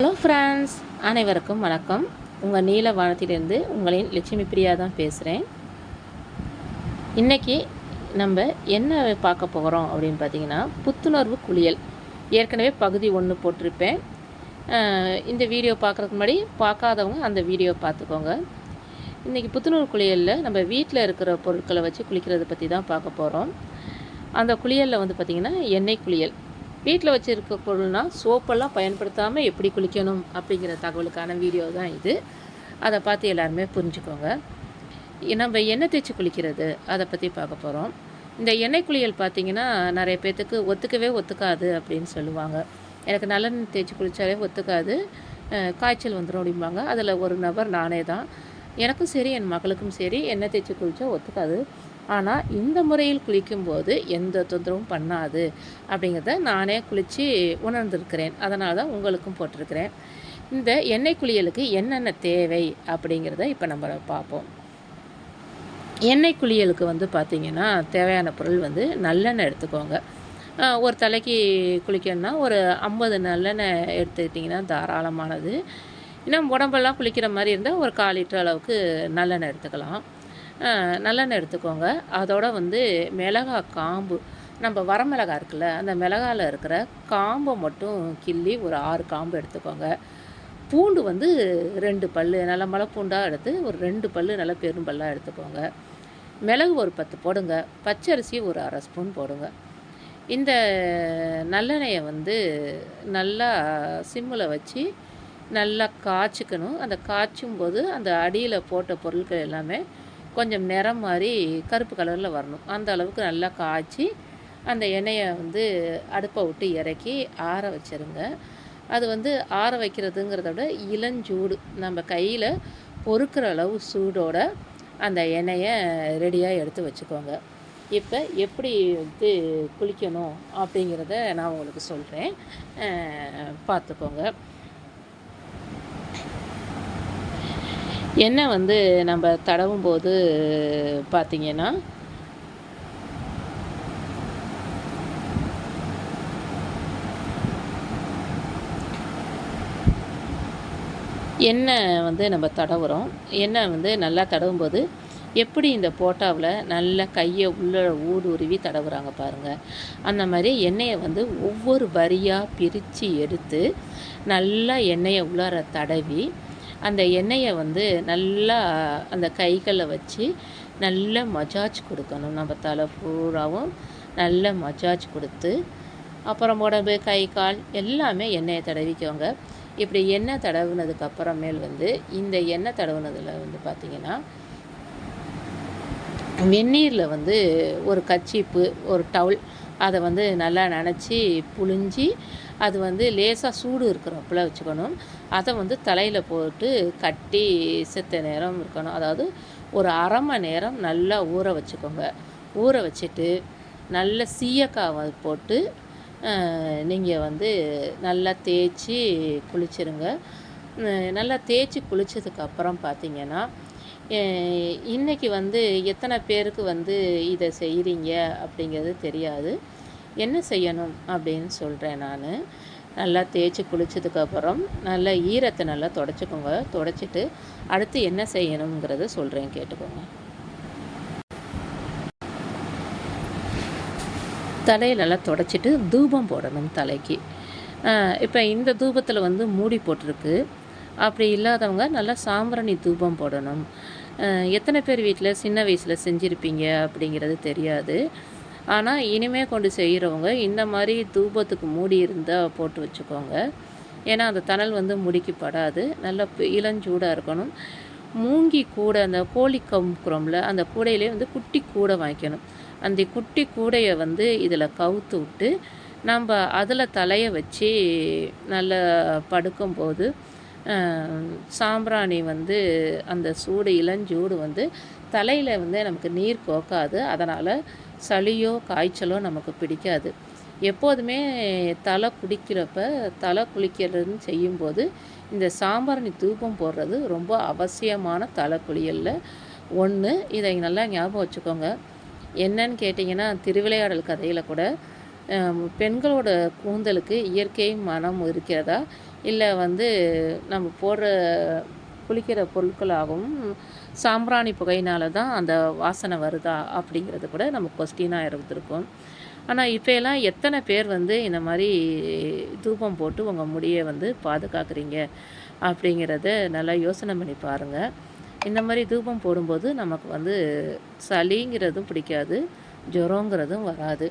Hello friends அனைவருக்கும் வணக்கம். உங்கள் நீல வானத்திலிருந்து உங்களின் லட்சுமி பிரியா தான் பேசுகிறேன் இன்றைக்கி நம்ம என்ன பார்க்க போகிறோம் அப்படின்னு பார்த்தீங்கன்னா புத்துணர்வு குளியல். ஏற்கனவே பகுதி ஒன்று போட்டிருப்பேன். இந்த வீடியோ பார்க்குறதுக்கு முன்னாடி பார்க்காதவங்க அந்த வீடியோ பார்த்துக்கோங்க. இன்றைக்கி புத்துணர்வு குளியலில் நம்ம வீட்டில் இருக்கிற பொருட்களை வச்சு குளிக்கிறதை பற்றி தான் பார்க்க போகிறோம் அந்த குளியலில் வந்து பார்த்திங்கன்னா எண்ணெய் குளியல். வீட்டில் வச்சுருக்க பொருள்னால் சோப்பெல்லாம் பயன்படுத்தாமல் எப்படி குளிக்கணும் அப்படிங்கிற தகவலுக்கான வீடியோ தான் இது. அதை பார்த்து எல்லாருமே புரிஞ்சுக்கோங்க. நம்ம எண்ணெய் தேய்ச்சி குளிக்கிறது அதை பற்றி பார்க்க போகிறோம் இந்த எண்ணெய் குளியல் பார்த்திங்கன்னா நிறைய பேர்த்துக்கு ஒத்துக்கவே ஒத்துக்காது அப்படின்னு சொல்லுவாங்க. எனக்கு நல்லெண்ணெய் தேய்ச்சி குளித்தாலே ஒத்துக்காது. காய்ச்சல் வந்துடும் அப்படிம்பாங்க. அதில் ஒரு நபர் நானே தான். எனக்கும் சரி என் மகளுக்கும் சரி எண்ணெய் தேய்ச்சி குளித்தா ஒத்துக்காது. ஆனால் இந்த முறையில் குளிக்கும்போது எந்த தொந்தரவும் பண்ணாது அப்படிங்கிறத நானே குளித்து உணர்ந்திருக்கிறேன். அதனால தான் உங்களுக்கும் போட்டிருக்கிறேன். இந்த எண்ணெய் குளியலுக்கு என்னென்ன தேவை அப்படிங்கிறத இப்போ நம்ம பார்ப்போம். எண்ணெய் குளியலுக்கு வந்து பார்த்திங்கன்னா தேவையான பொருள் வந்து நல்லெண்ணெய் எடுத்துக்கோங்க. ஒரு தலைக்கு குளிக்கணும்னா ஒரு ஐம்பது நல்லெண்ணெய் எடுத்துக்கிட்டிங்கன்னா தாராளமானது. இன்னும் உடம்பெல்லாம் குளிக்கிற மாதிரி இருந்தால் ஒரு கால் லிட்டர் அளவுக்கு நல்லெண்ணெய் எடுத்துக்கலாம். நல்லெண்ணெய் எடுத்துக்கோங்க. அதோட வந்து மிளகா காம்பு. நம்ம வரமிளகா இருக்குல்ல அந்த மிளகாவில் இருக்கிற காம்பை மட்டும் கிள்ளி ஒரு ஆறு காம்பு எடுத்துக்கோங்க. பூண்டு வந்து ரெண்டு பல் நல்லா மலைப்பூண்டாக எடுத்து ஒரு ரெண்டு பல் நல்லா பெரும்பல்லாக எடுத்துக்கோங்க. மிளகு ஒரு பத்து போடுங்க. பச்சரிசி ஒரு அரை ஸ்பூன் போடுங்க. இந்த நல்லெண்ணெயை வந்து நல்லா சிம்மில் வச்சு நல்லா காய்ச்சிக்கணும். அந்த காய்ச்சும் போது அந்த அடியில் போட்ட பொருட்கள் எல்லாமே கொஞ்சம் நிறம் மாதிரி கருப்பு கலரில் வரணும். அந்த அளவுக்கு நல்லா காய்ச்சி அந்த எண்ணெயை வந்து அடுப்பை விட்டு இறக்கி ஆற வச்சிருங்க. அது வந்து ஆற வைக்கிறதுங்கிறத விட இளஞ்சூடு. நம்ம கையில் பொறுக்கிற அளவு சூடோட அந்த எண்ணெயை ரெடியாக எடுத்து வச்சுக்கோங்க. இப்போ எப்படி வந்து குளிக்கணும் அப்படிங்கிறத நான் உங்களுக்கு சொல்கிறேன் பார்த்துக்கோங்க. எண்ணெய் வந்து நம்ம தடவும் போது பார்த்தீங்கன்னா எண்ணெய் வந்து நம்ம தடவுறோம் எண்ணெய் வந்து நல்லா தடவும் போது எப்படி இந்த போட்டாவில் நல்லா கையை உள்ள ஊடுருவி தடவுறாங்க பாருங்கள் அந்த மாதிரி எண்ணெயை வந்து ஒவ்வொரு வரியாக பிரித்து எடுத்து நல்லா எண்ணெயை உள்ளார தடவி அந்த எண்ணெயை வந்து நல்லா அந்த கைகளை வச்சு நல்லா மஜாஜ் கொடுக்கணும். நம்ம தலை பூராவும் நல்ல மஜாஜ் கொடுத்து அப்புறம் உடம்பு கை கால் எல்லாமே எண்ணெயை தடவிக்கோங்க. இப்படி எண்ணெய் தடவுனதுக்கு அப்புறமேல் வந்து இந்த எண்ணெய் தடவுனதில் வந்து பார்த்திங்கன்னா வெந்நீரில் வந்து ஒரு கச்சிப்பு ஒரு டவுல் அதை வந்து நல்லா நினச்சி புழிஞ்சி அது வந்து லேசாக சூடு இருக்கிறப்பல வச்சுக்கணும். அதை வந்து தலையில் போட்டு கட்டி செத்த நேரம் இருக்கணும். அதாவது ஒரு அரை மணி நேரம் நல்லா ஊற வச்சுக்கோங்க. ஊற வச்சுட்டு நல்ல சீயக்காவை போட்டு நீங்கள் வந்து நல்லா தேய்ச்சி குளிச்சிருங்க. நல்லா தேய்ச்சி குளித்ததுக்கப்புறம் பார்த்தீங்கன்னா இன்றைக்கி வந்து எத்தனை பேருக்கு வந்து இதை செய்கிறீங்க அப்படிங்கிறது தெரியாது. என்ன செய்யணும்? அப்படின்னு சொல்கிறேன் நான். நல்லா தேய்ச்சி குளிச்சதுக்கப்புறம் நல்லா ஈரத்தை நல்லா தொடச்சிக்கோங்க. தொடச்சிட்டு அடுத்து என்ன செய்யணுங்கிறத சொல்கிறேன் கேட்டுக்கோங்க. தலையை நல்லா தொடச்சிட்டு தூபம் போடணும் தலைக்கு. இப்போ இந்த தூபத்தில் வந்து மூடி போட்டிருக்கு. அப்படி இல்லாதவங்க நல்லா சாம்பிராணி தூபம் போடணும். எத்தனை பேர் வீட்டில் சின்ன வயசில் செஞ்சுருப்பீங்க அப்படிங்கிறது தெரியாது. ஆனால் இனிமே கொண்டு செய்கிறவங்க இந்த மாதிரி தூபத்துக்கு மூடி இருந்தால் போட்டு வச்சுக்கோங்க. ஏன்னா அந்த தணல் வந்து முடிக்கப்படாது. நல்லா இளஞ்சூடாக இருக்கணும். மூங்கி கூடை அந்த கோழி கம்புக்குறோம்ல அந்த கூடையிலே வந்து குட்டி கூடை வாங்கிக்கணும். அந்த குட்டி கூடையை வந்து இதில் கவுத்து விட்டு நம்ம அதில் தலையை வச்சு நல்லா படுக்கும்போது சாம்பிராணி வந்து அந்த சூடு இளஞ்சூடு வந்து தலையில் வந்து நமக்கு நீர் கோக்காது. அதனால் சளியோ காய்ச்சலோ நமக்கு பிடிக்காது. எப்போதுமே தலை குடிக்கிறப்ப தலை குளிக்கிறதுன்னு செய்யும்போது இந்த சாம்பாரணி தூபம் போடுறது ரொம்ப அவசியமான தலை குளியலில் ஒன்று இதை நல்லா ஞாபகம் வச்சுக்கோங்க. என்னன்னு கேட்டிங்கன்னா திருவிளையாடல் கதையில் கூட பெண்களோட கூந்தலுக்கு இயற்கை மனம் இருக்கிறதா? இல்லை வந்து நம்ம போடுற குளிக்கிற பொருட்களாகவும் சாம்பிராணி புகையினால தான் அந்த வாசனை வருதா அப்படிங்கிறது கூட நம்ம கொஸ்டினாக இருந்திருக்கும். ஆனால் இப்போயெல்லாம் எத்தனை பேர் வந்து இந்த மாதிரி தூபம் போட்டு உங்கள் முடியை வந்து பாதுகாக்கிறீங்க அப்படிங்கிறத நல்லா யோசனை பண்ணி பாருங்கள் இந்த மாதிரி தூபம் போடும்போது நமக்கு வந்து சளிங்கிறதும் பிடிக்காது ஜுரங்கிறதும் வராது.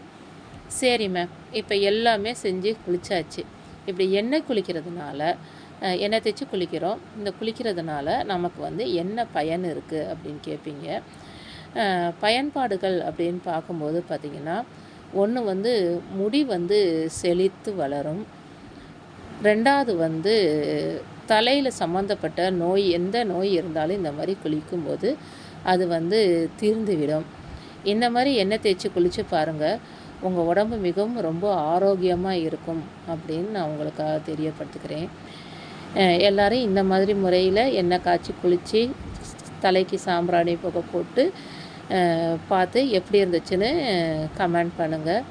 சரி மேம் இப்போ எல்லாமே செஞ்சு குளிச்சாச்சு. இப்படி எண்ணெய் குளிக்கிறதுனால எண்ணெய் தேய்ச்சி குளிக்கிறோம். இந்த குளிக்கிறதுனால நமக்கு வந்து என்ன பயன் இருக்குது அப்படின்னு கேட்பீங்க பயன்பாடுகள் அப்படின்னு பார்க்கும்போது பார்த்திங்கன்னா ஒன்று வந்து முடி வந்து செழித்து வளரும். ரெண்டாவது வந்து தலையில் சம்மந்தப்பட்ட நோய் எந்த நோய் இருந்தாலும் இந்த மாதிரி குளிக்கும்போது அது வந்து தீர்ந்துவிடும். இந்த மாதிரி எண்ணெய் தேய்ச்சி குளித்து பாருங்கள் உங்கள் உடம்பு மிகவும் ரொம்ப ஆரோக்கியமாக இருக்கும் அப்படின்னு நான் உங்களுக்காக தெரியப்படுத்துக்கிறேன் எல்லாரும் இந்த மாதிரி முறையில் எண்ணெய் காய்ச்சி குளித்து தலைக்கு சாம்பிராணி புகை போட்டு பார்த்து எப்படி இருந்துச்சுன்னு கமெண்ட் பண்ணுங்கள்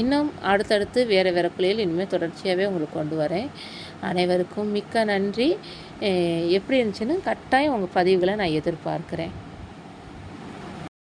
இன்னும் அடுத்தடுத்து வேறு வேறு குளியல் இனிமேல் தொடர்ச்சியாகவே உங்களுக்கு கொண்டு வரேன். அனைவருக்கும் மிக்க நன்றி. எப்படி இருந்துச்சுன்னு கட்டாயம் உங்கள் பதிவுகளை நான் எதிர்பார்க்குறேன்.